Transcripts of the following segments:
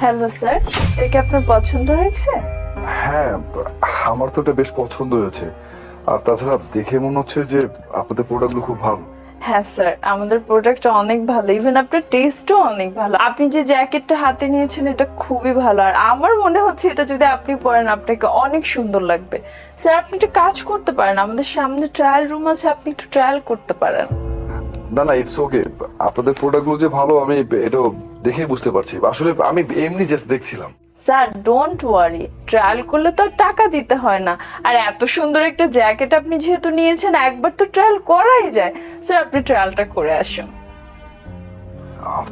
Hello sir এটা কি আপনার পছন্দ হয়েছে? হ্যাঁ আমার তো এটা বেশ পছন্দ হয়েছে। আর তাছাড়া দেখে মনে হচ্ছে যে আপনাদের প্রোডাক্টগুলো খুব ভালো। হ্যাঁ স্যার আমাদের প্রোডাক্ট অনেক ভালো। ইভেন আপনার টেস্টও অনেক ভালো। আপনি যে জ্যাকেটটা হাতে নিয়েছেন এটা খুবই ভালো। আর আমার মনে হচ্ছে এটা যদি আপনি পরেন আপনাকে অনেক সুন্দর লাগবে। স্যার আপনি একটা কাজ করতে পারেন। আমাদের সামনে ট্রায়াল রুম আছে আপনি একটু ট্রায়াল করতে পারেন। না না ইটস ওকে আপনাদের প্রোডাক্টগুলো যে ভালো আমি এটা দেখে বুঝতে পারছি। আসলে আমি এমনি জাস্ট দেখছিলাম। স্যার ডোন্ট ওয়ারি ট্রায়াল করলে তো আর টাকা দিতে হয় না। আর এত সুন্দর একটা জ্যাকেট আপনি যেহেতু নিয়েছেন একবার তো ট্রায়াল করাই যায়। স্যার আপনি ট্রায়ালটা করে আসুন।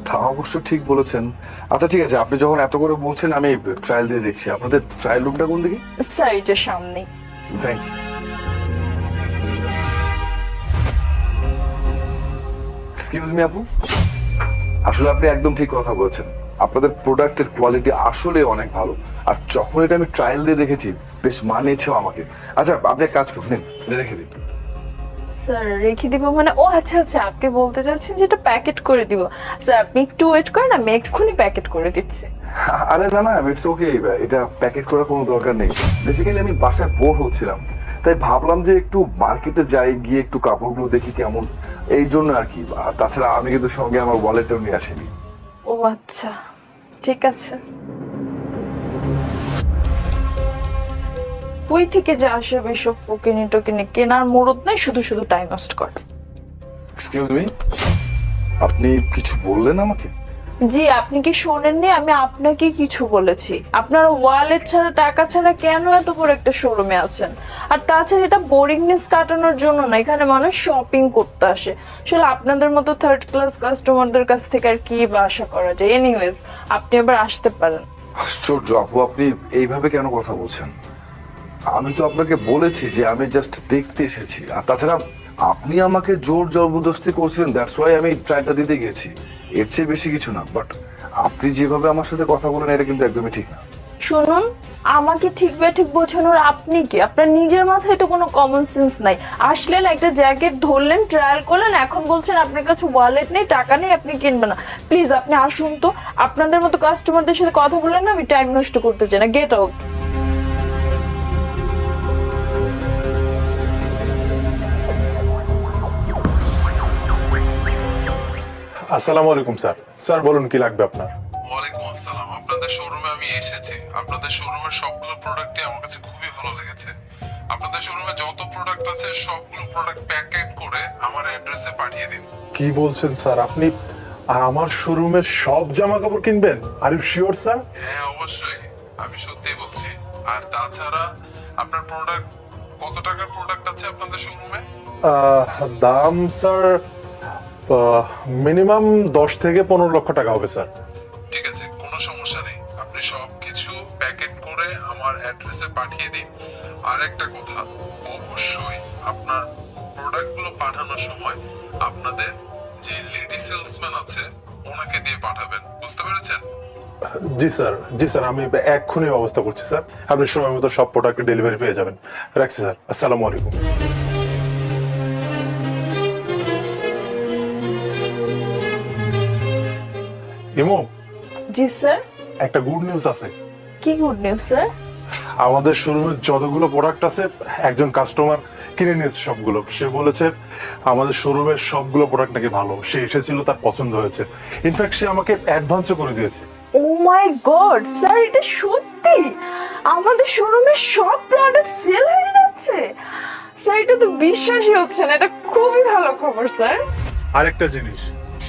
তা অবশ্য ঠিক বলেছেন। আচ্ছা ঠিক আছে আপনি যখন এত করে বলছেন আমি ট্রায়াল দিয়ে দেখছি। আপনাদের ট্রায়াল রুমটা কোন দিকে? স্যার এই যে সামনে। থ্যাংক ইউ এক্সকিউজ মি আপু। আসলে আপনি একদম ঠিক কথা বলেছেন। আপনাদের প্রোডাক্টের কোয়ালিটি আসলে অনেক ভালো। আর যখন এটা আমি ট্রায়াল দিয়ে দেখেছি বেশ মানিয়েছেও আমাকে। আচ্ছা আপনি এক কাজ করুন নিন, রেখে দিন। স্যার রেখে দিব মানে ও আচ্ছা আচ্ছা আপনি বলতে চাচ্ছেন যে এটা প্যাকেট করে দিব। স্যার আপনি একটু ওয়েট করেন আমি এক্ষুনি প্যাকেট করে দিচ্ছি। আরে না না ইটস ওকে এটা প্যাকেট করার কোনো দরকার নেই। বেসিক্যালি আমি বাসায় বোর হচ্ছিলাম। তাই ভাবলাম যে একটু মার্কেটে যাই গিয়ে একটু কাপড়গুলো দেখি কেমন। এই জন্য আর কি। আর তাছাড়া আমি কিন্তু সঙ্গে আমার ওয়ালেটও নিয়ে আসিনি। ও আচ্ছা ঠিক আছে। কই থেকে যে আসে এসব ফকিনি টকিনি কেনার মুরত নাই শুধু শুধু টাইম নষ্ট কর। এক্সকিউজ মি আপনি কিছু বললেন আমাকে? জি, আপনি কি শোনেননি? আমি আপনাকে কিছু বলেছি। আপনার ওয়ালেট ছাড়া, টাকা ছাড়া কেন এত বড় একটা শোরুমে আছেন? আর তাছাড়া এটা বোরিংনেস কাটানোর জন্য না, এখানে মানুষ শপিং করতে আসে। আসলে আপনাদের মতো থার্ড ক্লাস কাস্টমারদের কাছ থেকে আর কি বা আশা করা যায়? এনিওয়েজ আপনি এবার আসতে পারেন। আশ্চর্য, আপু, আপনি এইভাবে কেন কথা বলছেন? আমি তো আপনাকে বলেছি যে আমি জাস্ট দেখতে এসেছি। আর তাছাড়া আপনি আমাকে জোর জবরদস্তি করছিলেন দ্যাটস ওয়াই আমি ট্রাইটা দিতে গেছি। এর চেয়ে বেশি কিছু না বাট আপনি যেভাবে আমার সাথে কথা বলেন, এটা কিন্তু একদমই ঠিক না। শুনুন, আমাকে ঠিক ঠিক বোঝানোর আপনি কি? আপনার নিজের মাথায় তো কোনো কমন সেন্স নাই। আসলেন একটা জ্যাকেট ধরলেন ট্রায়াল করলেন, এখন বলছেন আপনার কাছে ওয়ালেট নেই, টাকা নেই, আপনি কিনবেন না। প্লিজ আপনি আসুন তো। আপনাদের মতো কাস্টমারদের সাথে কথা বললেন না, আমি টাইম নষ্ট করতে চাই না। গেট আউট আসসালামু আলাইকুম স্যার। স্যার বলুন কি লাগবে আপনার? ওয়ালাইকুম আসসালাম। আপনাদের শোরুমে আমি এসেছি। আপনাদের শোরুমের সবগুলো প্রোডাক্টই আমার কাছে খুবই ভালো লেগেছে। আপনাদের শোরুমে যত প্রোডাক্ট আছে সবগুলো প্রোডাক্ট প্যাকেট করে আমার অ্যাড্রেসে পাঠিয়ে দিন। কি বলছেন স্যার? আপনি আমার শোরুমের সব জামা কাপড় কিনবেন? Are you sure sir? হ্যাঁ অবশ্যই। আমি সত্যি বলছি। আর তাছাড়া আপনার প্রোডাক্ট কত টাকার প্রোডাক্ট আছে আপনাদের শোরুমে দাম স্যার মিনিমাম দশ থেকে পনেরো লক্ষ টাকা হবে স্যার। ঠিক আছে কোনো সমস্যা নেই। আপনি সবকিছু প্যাকেট করে আমার অ্যাড্রেসে পাঠিয়ে দিন। আর একটা কথা অবশ্যই আপনার প্রোডাক্টগুলো পাঠানোর সময় আপনাদের যে লেডি সেলসম্যান আছে ওনাকে দিয়ে পাঠাবেন। বুঝতে পেরেছেন? জি স্যার। জি স্যার আমি এক্ষুনি ব্যবস্থা করছি স্যার। আপনি সময় মতো সব প্রোডাক্ট ডেলিভারি পেয়ে যাবেন। রাখছি স্যার। আসসালামু আলাইকুম। ইমো? জি স্যার। একটা গুড নিউজ আছে। কি গুড নিউজ স্যার? আমাদের শোরুমের যতগুলো প্রোডাক্ট আছে একজন কাস্টমার কিনে নিয়েছে সবগুলো। সে বলেছে আমাদের শোরুমের সবগুলো প্রোডাক্ট নাকি ভালো। সে এসেছিল তার পছন্দ হয়েছে। ইনফ্যাক্ট সে আমাকে অ্যাডভান্সও করে দিয়েছে। ও মাই গড স্যার এটা সত্যি? আমাদের শোরুমে সব প্রোডাক্ট সেল হয়ে যাচ্ছে? স্যার এটা তো বিশ্বাসই হচ্ছে না। এটা খুবই ভালো খবর স্যার। আরেকটা জিনিস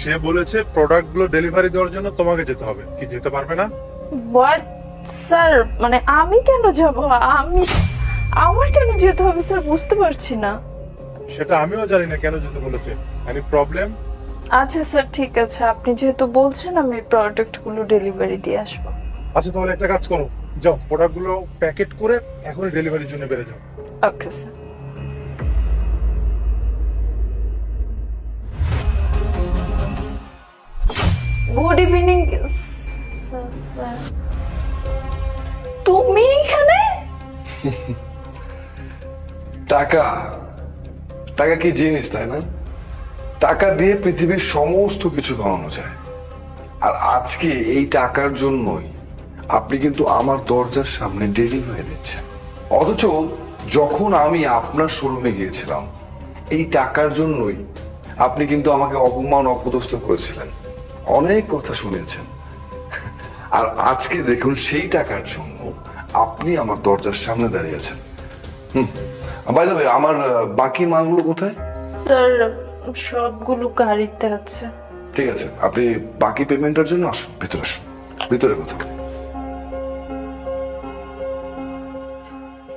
সে বলেছে প্রোডাক্টগুলো ডেলিভারি দেওয়ার জন্য তোমাকে যেতে হবে। কি যেতে পারবে না? বাট স্যার মানে আমি কেন যাব? আমি আমার কেন যেতে হবে? স্যার বুঝতে পারছি না। সেটা আমিও জানি না কেন যেতে বলেছে। এনি প্রবলেম আচ্ছা স্যার ঠিক আছে। আপনি যেহেতু বলছেন আমি প্রোডাক্টগুলো ডেলিভারি দিয়ে আসব। আচ্ছা তাহলে একটা কাজ করো। যাও প্রোডাক্টগুলো প্যাকেট করে এখনই ডেলিভারির জন্য বেড়ে যাও। ওকে স্যার গুড ইভিনিং তুমি এখানে? টাকা। টাকা কি জিনিস, তাই না? টাকা দিয়ে পৃথিবীর সমস্ত কিছু কমানো যায়। আর আজকে এই টাকার জন্যই আপনি কিন্তু আমার দরজার সামনে ডেলিভারি দিচ্ছেন। অথচ যখন আমি আপনার শোরুমে গিয়েছিলাম, এই টাকার জন্যই আপনি কিন্তু আমাকে অপমান, অপদস্থ করেছিলেন। অনেক কথা শুনেছেন। আর আজকে দেখুন সেই টাকার জন্য আপনি আমার দরজার সামনে দাঁড়িয়েছেন হুম। বাই দ্য আমার বাকি মালগুলো কোথায়? স্যার সবগুলো গাড়িতে আছে। ঠিক আছে আপনি বাকি পেমেন্টের জন্য আসুন ভিতরে আসুন ভিতরে কোথাও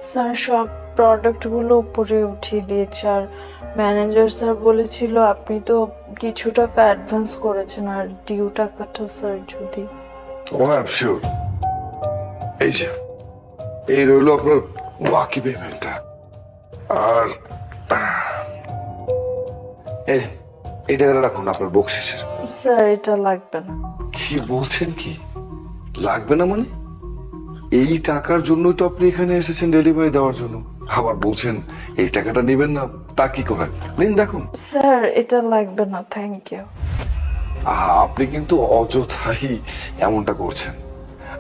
স্যার সব প্রোডাক্টগুলো উপরে উঠিয়ে দিয়েছে। আর ম্যানেজার স্যার বলেছিল আপনি তো কিছু টাকা অ্যাডভান্স করেছেন আর ডিউ টাকাটা স্যার যদি ও হ্যাঁ শিওর এই যে এই রইল আপনার বাকি পেমেন্টটা আর এই টাকাটা রাখুন আপনার বকশিসের স্যার এটা লাগবে না। কি বলছেন কি? লাগবে না মানে? এই টাকার জন্যই তো আপনি এখানে এসেছেন ডেলিভারি দেওয়ার জন্য। আবার বলছেন এই টাকাটা নেবেন না তা কি করে নিন দেখুন। স্যার এটা লাগবে না থ্যাংক ইউ আপনি কিন্তু অযথাই এমনটা করছেন।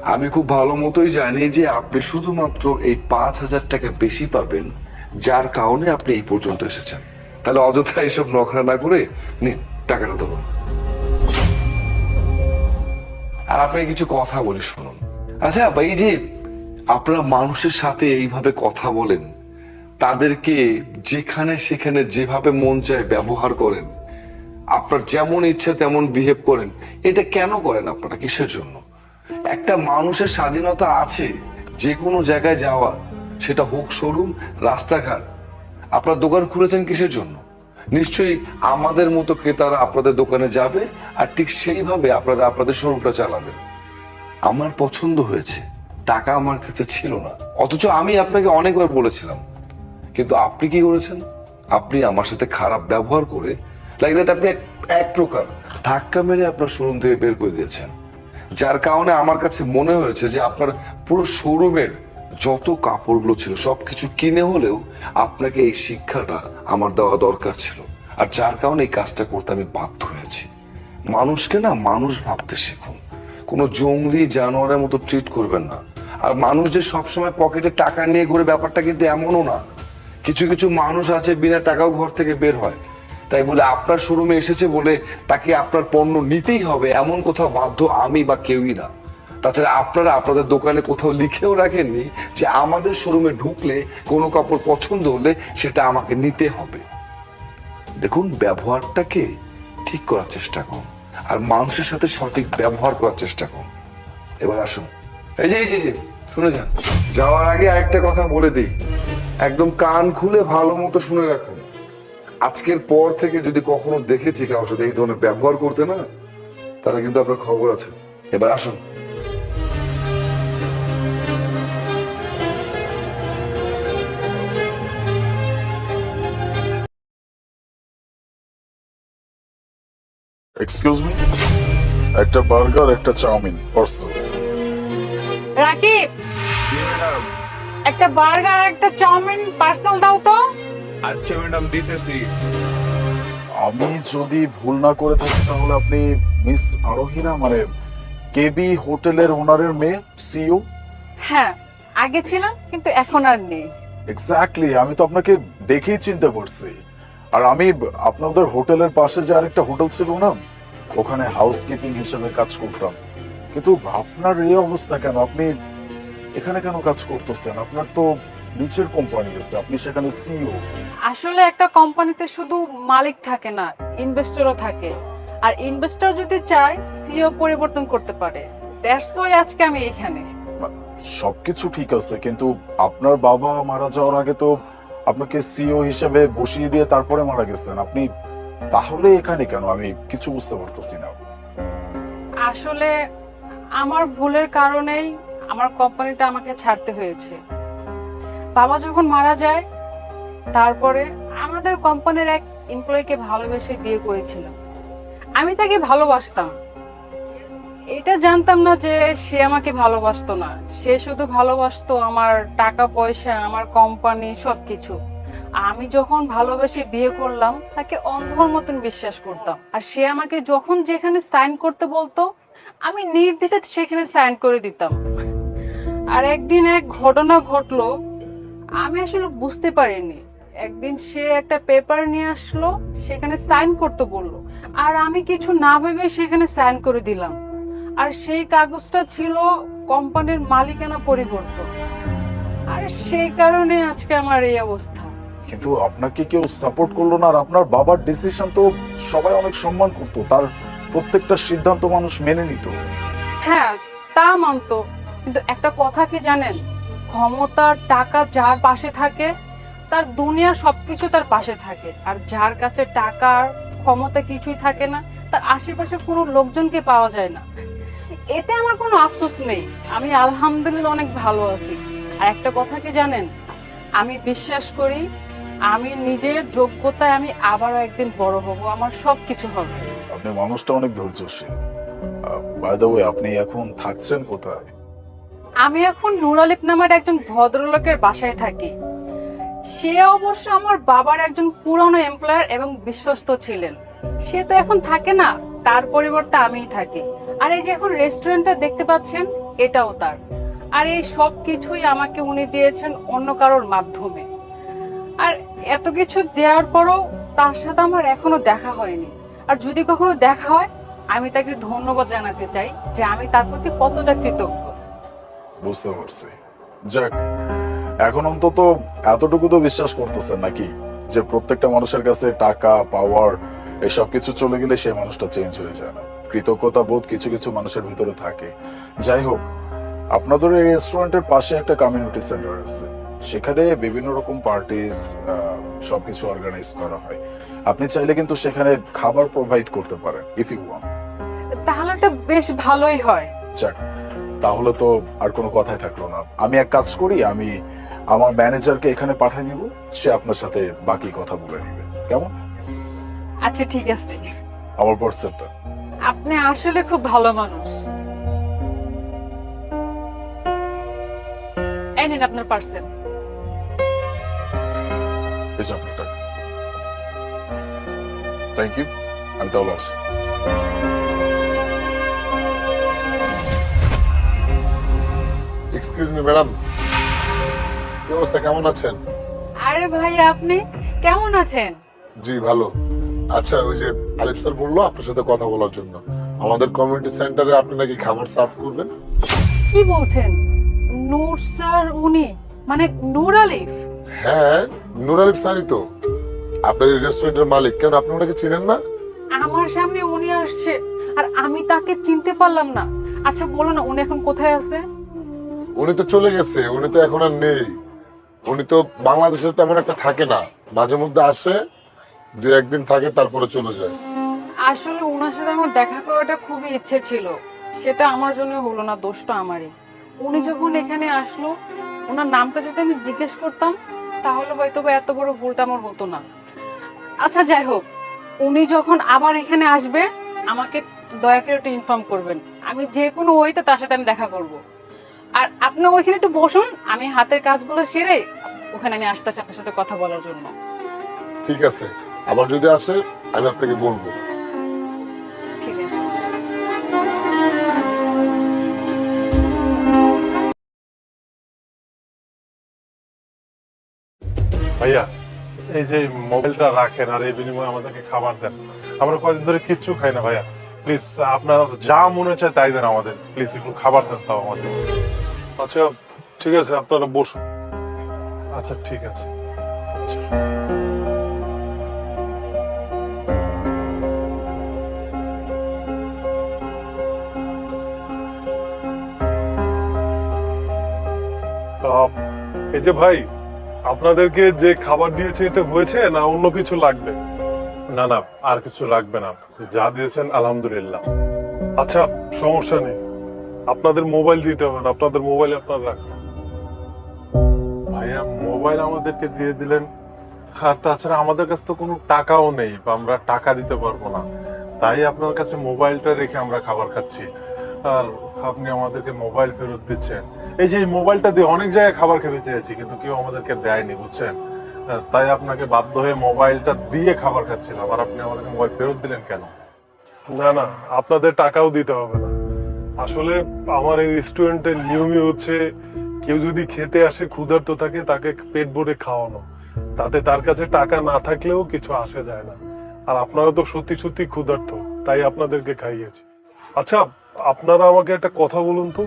আমি খুব ভালো মতোই জানি যে আপনি শুধুমাত্র এই পাঁচ হাজার টাকা বেশি পাবেন যার কারণে আপনি এই পর্যন্ত এসেছেন। তাহলে অযথা এইসব নখরা না করে নিন টাকাটা ধরুন। আর আপনাকে কিছু কথা বলি শুনুন। আচ্ছা এই যে আপনারা মানুষের সাথে এইভাবে কথা বলেন তাদেরকে যেখানে সেখানে যেভাবে মন চায় ব্যবহার করেন, আপনার যেমন ইচ্ছা তেমন বিহেভ করেন, এটা কেন করেন আপনারা কিসের জন্য? একটা মানুষের স্বাধীনতা আছে যে কোনো জায়গায় যাওয়া, সেটা হোক শোরুম, রাস্তাঘাট। আপনার দোকান খুলেছেন কিসের জন্য? নিশ্চয়ই আমাদের মতো ক্রেতারা আপনাদের দোকানে যাবে আর ঠিক সেইভাবে আপনারা আপনাদের শোরুমটা চালাবেন। আমার পছন্দ হয়েছে, টাকা আমার কাছে ছিল না। অথচ আমি আপনাকে অনেকবার বলেছিলাম কিন্তু আপনি কি করেছেন? আপনি আমার সাথে খারাপ ব্যবহার করে লাইক দ্যাট আপনি এক- প্রকার ধাক্কা মেরে আপনার শোরুম থেকে বের করে দিয়েছেন। যার কারণে আমার কাছে মনে হয়েছে যে আপনার পুরো শোরুমের যত কাপড়গুলো ছিল, সবকিছু কিনে হলেও আপনাকে এই শিক্ষাটা আমার দেওয়া দরকার ছিল। আর যার কারণে এই কাজটা করতে আমি বাধ্য হয়েছি। মানুষকে না মানুষ ভাবতে শিখুন। কোনো জঙ্গলি জানোয়ারের মতো ট্রিট করবেন না। আর মানুষ যে সবসময় পকেটে টাকা নিয়ে ঘুরে ব্যাপারটা কিন্তু এমনও না। কিছু কিছু মানুষ আছে, বিনা টাকাও ঘর থেকে বের হয়। তাই বলে আপনার শোরুমে এসেছে বলে তাকে আপনার পণ্য নিতেই হবে, এমন কোথাও বাধ্য আমি বা কেউই না। তাছাড়া আপনারা আপনাদের দোকানে কোথাও লিখেও রাখেননি যে আমাদের শোরুমে ঢুকলে, কোনো কাপড় পছন্দ হলে সেটা আমাকে নিতে হবে। দেখুন ব্যবহারটাকে ঠিক করার চেষ্টা করুন। আর মানুষের সাথে সঠিক ব্যবহার করার চেষ্টা করুন। এবার আসুন। এই যে এই যে, শুনে যান। যাওয়ার আগে আরেকটা কথা বলে দিই। একদম কান খুলে ভালো মতো শুনে রাখুন। আজকের পর থেকে যদি কখনো দেখেছি কারোর সাথে এই ধরনের ব্যবহার করতে না তারা কিন্তু আপনার খবর আছে। এবার আসুন। এক্সকিউজ মি একটা বার্গার একটা চাউমিন পার্সেল রাকিব! একটা বার্গার একটা চাউমিন পার্সেল দাও তো। আচ্ছা ম্যাডাম দিতেছি। আমি যদি ভুল না করে থাকি তাহলে আপনি মিস আরোহিনা মানে কেবি হোটেলের ওনারের মেয়ে সিইও? হ্যাঁ আগে ছিলাম কিন্তু এখন আর নেই। এক্স্যাক্টলি আমি তো আপনাকে দেখেই চিনতে পারছি। আর আমি আপনাদের হোটেলের পাশে যে আরেকটা হোটেল ছিল না ওখানে হাউসকিপিং হিসেবে কাজ করতাম। কিন্তু আপনার এই অবস্থা কেন? আপনি এখানে কেন কাজ করতেছেন? আপনার তো নিচের কোম্পানি আছে আপনি সেখানে সিইও আসলে একটা কোম্পানিতে শুধু মালিক থাকে না ইনভেস্টরও থাকে। আর ইনভেস্টর যদি চায় সিও পরিবর্তন করতে পারে। দ্যাটস ওয়াই আজকে আমি এখানে। সবকিছু ঠিক আছে কিন্তু আপনার বাবা মারা যাওয়ার আগে তো আপনাকে সিও হিসেবে বসিয়ে দিয়ে তারপরে মারা গেছেন। আপনি তাহলে এখানে কেন? আমি কিছু বুঝতে পারতেছি না। আসলে আমার ভুলের কারণেই আমার কোম্পানিটা আমাকে ছাড়তে হয়েছে। বাবা যখন মারা যায়, তারপরে আমাদের কোম্পানির এক এমপ্লয়িকে ভালোবেসে বিয়ে করেছিলাম। আমি তাকে ভালোবাসতাম। এটা জানতাম না যে সে আমাকে ভালোবাসতো না। সে শুধু ভালোবাসতো আমার টাকা, পয়সা, আমার কোম্পানি, সবকিছু। আমি যখন ভালোবেসে বিয়ে করলাম, তাকে অন্ধর মতন বিশ্বাস করতাম। আর সে আমাকে যখন যেখানে সাইন করতে বলতো, আমি নির্দ্বিধায় সেখানে সাইন করে দিতাম। আর একদিন এক ঘটনা ঘটলো আমি আসলে বুঝতে পারিনি। একদিন সে একটা পেপার নিয়ে আসলো সেখানে সাইন করতে বলল। আর আমি কিছু না ভেবে সেখানে সাইন করে দিলাম। আর সেই কাগজটা ছিল কোম্পানির মালিকানা পরিবর্তন। আর সেই কারণে আজকে আমার এই অবস্থা। কিন্তু আপনাকে কেউ সাপোর্ট করল না আর আপনার বাবার ডিসিশন তো সবাই অনেক সম্মান করতো। তার প্রত্যেকটা সিদ্ধান্ত মানুষ মেনে নিত। হ্যাঁ তা মানতো। কিন্তু একটা কথা কি জানেন? ক্ষমতার টাকা যার পাশে থাকে, তার দুনিয়া সবকিছু তার পাশে থাকে। আর যার কাছে টাকার ক্ষমতা কিছুই থাকে না, তার আশেপাশে কোনো লোকজনকে পাওয়া যায় না। এতে আমার কোনো আফসোস নেই। আমি আলহামদুলিল্লাহ অনেক ভালো আছি। আর একটা কথা কি জানেন? আমি বিশ্বাস করি, আমি নিজের যোগ্যতায় আমি আবারও একদিন বড় হব। আমার সবকিছু হবে। আপনি মানুষটা অনেক ধৈর্যশীল। বাই দ্য ওয়ে আপনি এখন থাকছেন কোথায়? আমি এখন নুরালিপ নামের একজন ভদ্রলোকের বাসায় থাকি। সে অবশ্য আমার বাবার একজন পুরনো এমপ্লয়ার এবং বিশ্বস্ত ছিলেন। সে তো এখন থাকে না, তার পরিবর্তে আমিই থাকি। আর এই যে এখন রেস্টুরেন্টটা দেখতে পাচ্ছেন, এটাও তার। আর এই সব কিছুই আমাকে উনি দিয়েছেন অন্য কারোর মাধ্যমে। আর এত কিছু দেওয়ার পরও তার সাথে আমার এখনও দেখা হয়নি। আর যদি কখনো দেখা হয়, আমি তাকে ধন্যবাদ জানাতে চাই যে আমি তার প্রতি কতটা কৃতজ্ঞ। বুঝতে পারছি। যাক এখন অন্তত এতটুকু তো বিশ্বাস করতেছেন নাকি? যে প্রত্যেকটা মানুষের কাছে টাকা পাওয়ার এসব কিছু চলে গেলে সেই মানুষটা চেঞ্জ হয়ে যায় না। কৃতজ্ঞতা বোধ কিছু কিছু মানুষের ভিতরে থাকে। যাই হোক আপনাদের এই রেস্টুরেন্টের পাশে একটা কমিউনিটি সেন্টার আছে। সেখানে বিভিন্ন রকম পার্টিস সবকিছু অর্গানাইজ করা হয়। আপনি চাইলে কিন্তু সেখানে খাবার প্রোভাইড করতে পারেন ইফ ইউ ওয়ান্ট তাহলে তো বেশ ভালোই হয়। যাক তাহলে তো আর কোনো কথাই থাকল না। আমি এক কাজ করি আমি আমার ম্যানেজারকে এখানে পাঠিয়ে দিব সে আপনার সাথে বাকি কথা বলে নিবে। কেমন? আচ্ছা ঠিক আছে। আমার পার্সেলটা আপনি আসলে খুব ভালো মানুষ। এই নিন আপনার পার্সেল এসে আপনার টাকা থ্যাংক ইউ আমি তাহলে আসি। এক্সকিউজ মি ম্যাডাম কি অবস্থা? কেমন আছেন? আরে ভাই আপনি কেমন আছেন? জি ভালো। আচ্ছা ওই যে আলিফ স্যার বলল আপনার সাথে কথা বলার জন্য। আমাদের কমিউনিটি সেন্টারে আপনি নাকি খাবার সার্ভ করবেন? কি বলছেন? নূর স্যার উনি? মানে নূর আলিফ? হ্যাঁ নুর আলিফ স্যারই তো। আপনার রেস্টুরেন্টের মালিক। কেন আপনি ওনাকে চিনেন না? আমার সামনে উনি আসছে আর আমি তাকে চিনতে পারলাম না। আচ্ছা বলো না উনি এখন কোথায় আছে? উনি তো চলে গেছে, উনি তো এখন আর নেই। উনি তো বাংলাদেশে তেমন একটা থাকে না। মাঝে মধ্যে আসে, দু একদিন থাকে, তারপরে চলে যায়। আসলে ওনার সাথে আমার দেখা করাটা খুবই ইচ্ছে ছিল। সেটা আমার জন্য হলো না, দোষটা আমারই। উনি যখন এখানে আসলো ওনার নামটা যদি আমি জিজ্ঞেস করতাম, তাহলে হয়তো বা এত বড় ভুলটা আমার হতো না। আচ্ছা যাই হোক, উনি যখন আবার এখানে আসবে, আমাকে দয়া করে একটু ইনফর্ম করবেন। আমি যে কোনো ওইতে তার সাথে আমি দেখা করব। আর আপনি ওইখানে একটু বসুন আমি হাতের কাজগুলো সেরে ওখানে আমি আসতেছি আপনার সাথে কথা বলার জন্য। ঠিক আছে। আবার যদি আসে আমি আপনাকে বলব। ভাইয়া এই যে মোবাইলটা রাখেন আর এই বিনিময়ে আমাদেরকে খাবার দেন। আমরা কয়েকদিন ধরে কিচ্ছু খাই না ভাইয়া। প্লিজ আপনার যা মনে চায় তাই দেন আমাদের। প্লিজ একটু খাবার দেন তাও আমাদের। আচ্ছা ঠিক আছে আপনারা বসুন। আচ্ছা ঠিক আছে। এই যে ভাই আপনাদেরকে যে খাবার দিয়েছে এতে হয়েছে না অন্য কিছু লাগবে? না না, আর কিছু লাগবে না। যা দিয়েছেন, আলহামদুলিল্লাহ। আচ্ছা সমস্যা নেই। আপনাদের মোবাইল দিতে হবে না, আপনাদের মোবাইল আপনারা রাখুন। ভাইয়া, মোবাইল আমাদেরকে দিয়ে দিলেন। আর তাছাড়া আমাদের কাছে তো কোনো টাকাও নেই, বা আমরা টাকা দিতে পারব না। তাই আপনার কাছে মোবাইলটা রেখে আমরা খাবার খাচ্ছি। আর আপনি আমাদেরকে মোবাইল ফেরত দিচ্ছেন। এই যে মোবাইলটা দিয়ে অনেক জায়গায় খাবার খেতে চেয়েছি, কিন্তু কেউ আমাদেরকে দেয়নি, বুঝছেন? তাই আপনাকে বাধ্য হয়ে মোবাইলটা দিয়ে খাবার খাচ্ছিলাম। আর আপনি আমাদেরকে মোবাইল ফেরত দিলেন কেন? না না, আপনাদের টাকাও দিতে হবে না। আসলে আমার এই রেস্টুরেন্টের নিয়মই হচ্ছে, কেউ যদি খেতে আসে, ক্ষুধার্ত থাকে, তাকে পেট ভরে খাওয়ানো। তাতে তার কাছে টাকা না থাকলেও কিছু আসে যায় না। আর আপনারা তো সত্যি সত্যি ক্ষুধার্ত, তাই আপনাদেরকে খাইয়েছি। আচ্ছা আপনারা আমাকে একটা কথা বলুন তো।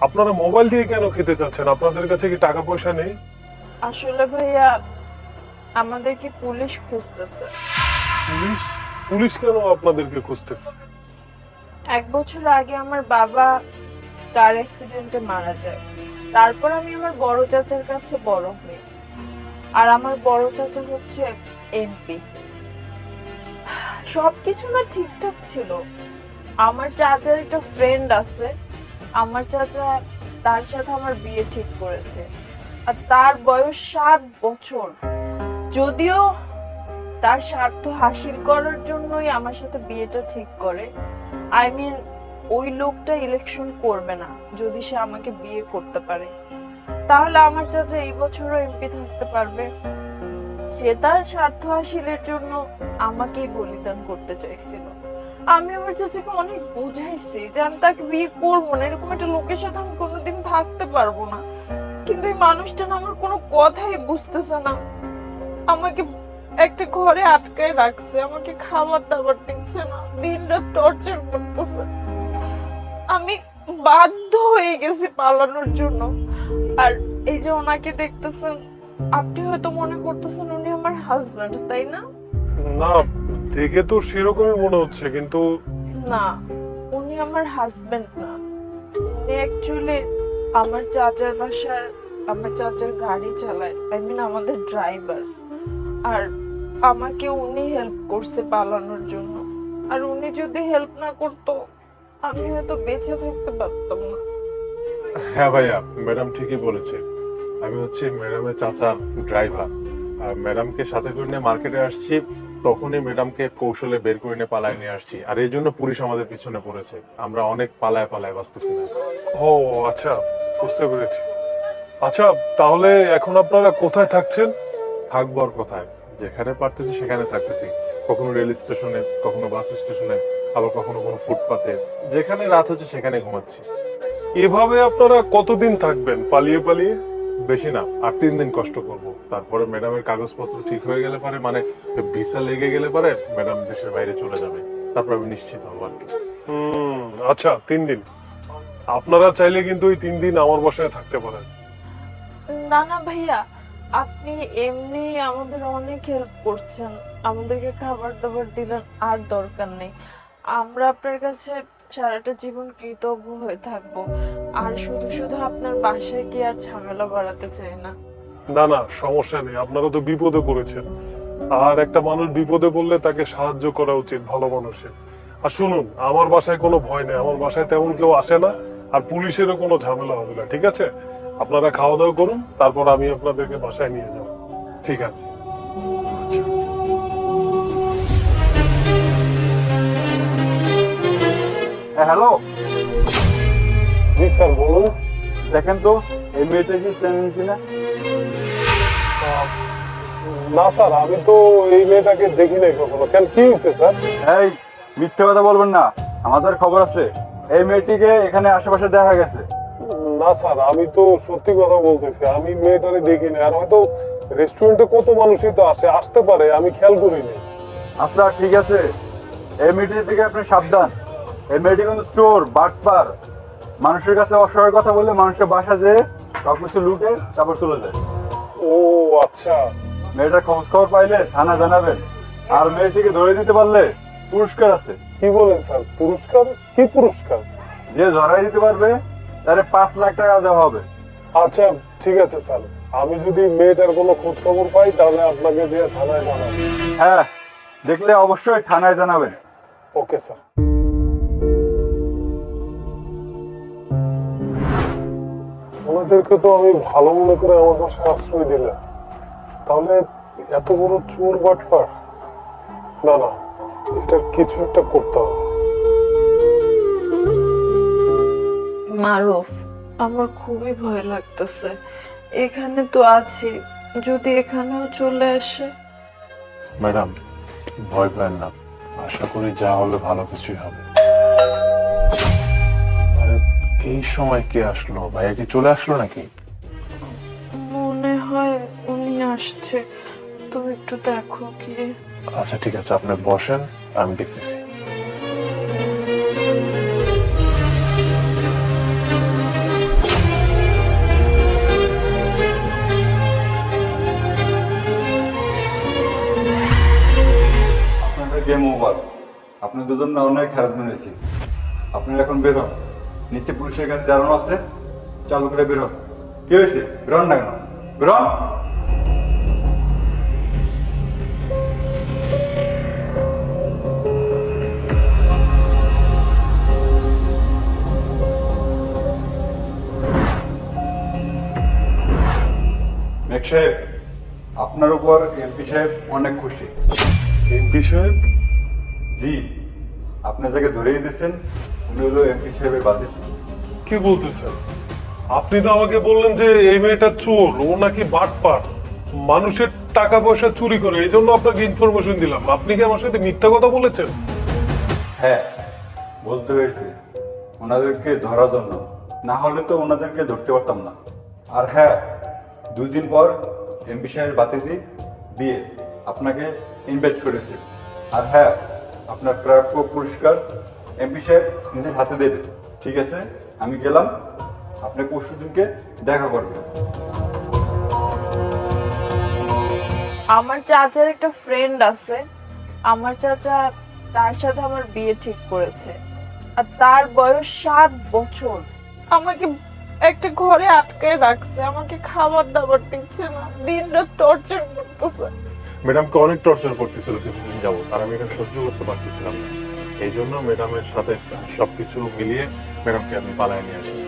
আপনারা মোবাইল দিয়ে কেন খেতে চাচ্ছেন? আপনাদের কাছে কি টাকা পয়সা নেই? আসলে ভাইয়া আমাদেরকে পুলিশ খুঁজতেছে। পুলিশ? পুলিশ কেন আপনাদেরকে খুঁজতেছে? এক বছর আগে আমার বাবা কার অ্যাক্সিডেন্টে মারা যায়। তারপর আমি আমার বড় চাচার কাছে বড় হই। আর আমার বড় চাচা হচ্ছে এমপি সবকিছু না ঠিকঠাক ছিল। আমার চাচার একটা ফ্রেন্ড আছে। আমার চাচা তার সাথে আমার বিয়ে ঠিক করেছে। তার বয়স সাত বছর। যদিও তার স্বার্থ হাসিল করার জন্যই আমার সাথে বিয়েটা ঠিক করে। আই মিন ওই লোকটা ইলেকশন করবে না, যদি সে আমাকে বিয়ে করতে পারে। তাহলে আমার চাচা এই বছরও এমপি থাকতে পারবে। সে তার স্বার্থ হাসিলের জন্য আমাকেই বলিদান করতে চাইছিল। আমি আমার চাচাকে অনেক বুঝাইছি যে আমি তাকে বিয়ে করব না। এরকম একটা লোকের সাথে আমি কোনোদিন থাকতে পারব না। এই মানুষটা না আমার কোনো কথাই বুঝতেছে না। আমাকে একটা ঘরে আটকায় রাখছে আমাকে খাবার দাবার দিচ্ছে না দিন রাত টর্চার করতেছে। আমি বাধ্য হয়ে গেছি পালানোর জন্য। আর এই যে ওনাকে দেখতেছেন আপনি হয়তো মনে করতেছেন উনি আমার হাজবেন্ড তাই না? না দেখে তো সেরকমই মনে হচ্ছে কিন্তু না উনি আমার হাজবেন্ড না। উনি অ্যাকচুয়ালি আমার চাচার বাসার আমার চাচার গাড়ি চালায় আই মিন আমাদের ড্রাইভার আর আমাকে উনি হেল্প করছে পালানোর জন্য। আর উনি যদি হেল্প না করতো আমি হয়তো বেঁচে থাকতে পারতাম না। হ্যাঁ ভাইয়া ম্যাডাম ঠিকই বলেছে। আমি হচ্ছে ম্যাডামের চাচা ড্রাইভার আর ম্যাডামকে সাথে করে নিয়ে মার্কেটে আসছি তখনই ম্যাডামকে কৌশলে বের করে নিয়ে পালায় নিয়ে আসছি। আর এই জন্য পুলিশ আমাদের পিছনে পড়েছে। আমরা অনেক পালায় পালায় বাঁচতেছি না। ও আচ্ছা বুঝতে পেরেছি। আচ্ছা তাহলে এখন আপনারা কোথায় থাকছেন? থাকব আর কোথায়? যেখানে পারতেছি সেখানে থাকতেছি। কখনো রেল স্টেশনে কখনো বাস স্টেশনে আবার কখনো কোনো ফুটপাতে। যেখানে রাত হচ্ছে সেখানে ঘুমাচ্ছি। এভাবে আপনারা কতদিন থাকবেন? পালিয়ে পালিয়ে? বেশি না আর তিন দিন কষ্ট করব। তারপরে ম্যাডামের কাগজপত্র ঠিক হয়ে গেলে পারে মানে ভিসা লেগে গেলে পারে ম্যাডাম দেশের বাইরে চলে যাবে। তারপর আমি নিশ্চিত হব আর কি। আচ্ছা তিন দিন। আপনারা চাইলে কিন্তু ওই তিন দিন আমার বাসায় থাকতে পারেন। না না ভাইয়া, আপনি এমনি আমাদের অনেক হেল্প করছেন। আমাদেরকে খাবার দাবার দিলেন আর দরকার নেই। আমরা আপনার কাছে সারাটা জীবন কৃতজ্ঞ হয়ে থাকব। আর শুধু শুধু আপনার বাসায় কি আর ঝামেলা বাড়াতে চাই না। না না, সমস্যা নেই। আপনারা তো বিপদে পড়েছেন। আর একটা মানুষ বিপদে পড়লে তাকে সাহায্য করা উচিত ভালো মানুষের। আর শুনুন, আমার বাসায় কোনো ভয় নেই। আমার বাসায় তেমন কেউ আসে না। আর পুলিশেরও কোনো ঝামেলা হবে না, ঠিক আছে? আপনারা খাওয়া দাওয়া করুন তারপর আমি আপনাদেরকে বাসায় নিয়ে যাব। ঠিক আছে। হ্যালো। জি স্যার বলুন। দেখেন তো এই মেয়েটা কি চেনেন কিনা না স্যার আমি তো এই মেয়েটাকে দেখি নাই কখনো। কেন কি হয়েছে স্যার? এই মিথ্যে কথা বলবেন না। আমাদের খবর আছে। এই মেয়েটিকে এখানে আশেপাশে দেখা গেছে। না স্যার আমি তো সত্যি কথা বলতেছি আমি মেয়েটারে দেখিনি। আর হয়তো রেস্টুরেন্টে কত মানুষই তো আসে আসতে পারে আমি খেয়াল করিনি। আচ্ছা ঠিক আছে। এই মেয়েটির থেকে আপনি সাবধান। এই মেয়েটি কিন্তু চোর বাটপার। মানুষের কাছে অসহায় কথা বলে মানুষের বাসা যেয়ে সব কিছু লুটে তারপর চলে যায়। ও আচ্ছা। মেয়েটার খোঁজ খবর পাইলে থানা জানাবেন। আর মেয়েটিকে ধরে দিতে পারলে পুরস্কার আছে। কি বলেন স্যার পুরস্কার? কি পুরস্কার? যে ধরাই দিতে পারবে তাহলে পাঁচ লাখ টাকা দেওয়া হবে। আচ্ছা ঠিক আছে স্যার। আমি যদি মেয়েটার কোনো খোঁজ খবর পাই তাহলে আপনাকে দিয়ে থানায় জানাব। হ্যাঁ দেখলে অবশ্যই থানায় জানাবেন। Okay sir. ওনাদেরকে তো আমি ভালো মনে করে আমার বাসায় আশ্রয় দিলাম। তাহলে এত বড় চোর বাটপার? না না এটা কিছু একটা করতে হবে। মারুফ। আমার খুবই ভয় লাগতেছে। এখানে তো আছি। যদি এখানেও চলে আসে? ম্যাডাম ভয় পেন না। আশা করি যা হবে ভালো কিছুই হবে। এই সময় কে আসলো? ভাইয়া কি চলে আসলো নাকি? মনে হয় উনি আসছে। তুমি একটু দেখো কি। আচ্ছা ঠিক আছে আপনি বসেন আমি দেখতেছি। আপনাদের জন্য অনেক খারাপ মেনেছি আপনারা এখন বেরোন নিচে পুলিশের কাছে দাঁড়ানো আছে। চালু করে বেরোন কি হয়েছে? বেরোন না কেন? বেরোন মেঘ সাহেব আপনার উপর এমপি সাহেব অনেক খুশি। এমপি সাহেব? জি। আপনি যাকে ধরিয়ে দিয়েছেন উনি হলো এমপি সাহেবের বাদে। কি বলতেছেন? আপনি তো আমাকে বললেন যে এই মেয়েটা চোর ও নাকি বাটপার। মানুষের টাকা পয়সা চুরি করে এই জন্য আপনাকে ইনফরমেশন দিলাম। আপনি কি আমার সাথে মিথ্যা কথা বলেছেন? হ্যাঁ বলতে হয়েছে ওনাদেরকে ধরার জন্য। না হলে তো ওনাদেরকে ধরতে পারতাম না। আর হ্যাঁ দুই দিন পর এমপি সাহেবের বাতিজি বিয়ে আপনাকে ইনভাইট করেছে। আর হ্যাঁ আপনার প্রাপ্য পুরস্কার এমপি সাহেব নিজের হাতে দেবে ঠিক আছে? আমি গেলাম, আপনি পরশু দিনকে দেখা করবেন। আমার চাচার একটা ফ্রেন্ড আছে। আমার চাচা তার সাথে আমার বিয়ে ঠিক করেছে। আর তার বয়স সাত বছর। আমাকে একটা ঘরে আটকায় রাখছে। আমাকে খাবার দাবার দিচ্ছে না। দিন রাত টর্চার করতেছে। ম্যাডামকে অনেক টর্চার করতেছিল কিছুদিন যাব আর আমি এটা সহ্য করতে পারতেছিলাম না। এই জন্য ম্যাডামের সাথে সবকিছু মিলিয়ে ম্যাডামকে আমি পালায় নিয়ে আসি।